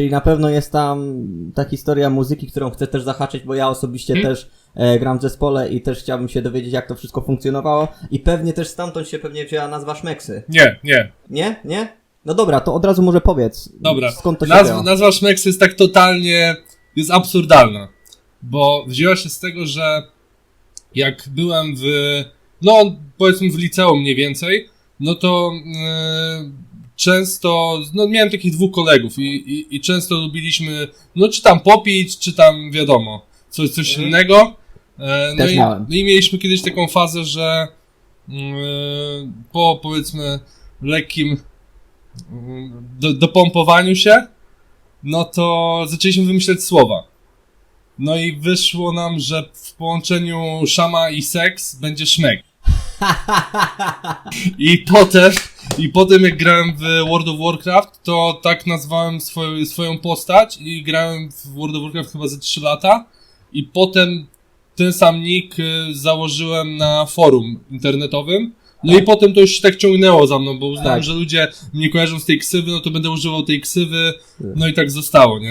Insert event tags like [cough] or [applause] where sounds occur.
Czyli na pewno jest tam ta historia muzyki, którą chcę też zahaczyć, bo ja osobiście Hmm? też e, gram w zespole i też chciałbym się dowiedzieć, jak to wszystko funkcjonowało. I pewnie też stamtąd się pewnie wzięła nazwa Szmeksy. Nie, nie. Nie? Nie? No dobra, to od razu może powiedz. Dobra. Skąd to się wzięło? nazwa Szmeks jest tak totalnie, jest absurdalna. Bo wzięła się z tego, że jak byłem w, no powiedzmy w liceum mniej więcej, no to e, często, no miałem takich dwóch kolegów i, i, i często lubiliśmy, no czy tam popić, czy tam wiadomo, coś, coś Mhm. innego. E, no, i, no i mieliśmy kiedyś taką fazę, że mm, po powiedzmy lekkim mm, do, dopompowaniu się, no to zaczęliśmy wymyślać słowa. No i wyszło nam, że w połączeniu szama i seks będzie szmek. [laughs] I potem, i potem jak grałem w World of Warcraft, to tak nazwałem swoją, swoją postać i grałem w World of Warcraft chyba ze 3 lata i potem ten sam nick y, założyłem na forum internetowym. No i potem to już się tak ciągnęło za mną, bo uznałem, Tak. że ludzie mnie kojarzą z tej ksywy, no to będę używał tej ksywy, no i tak zostało, nie?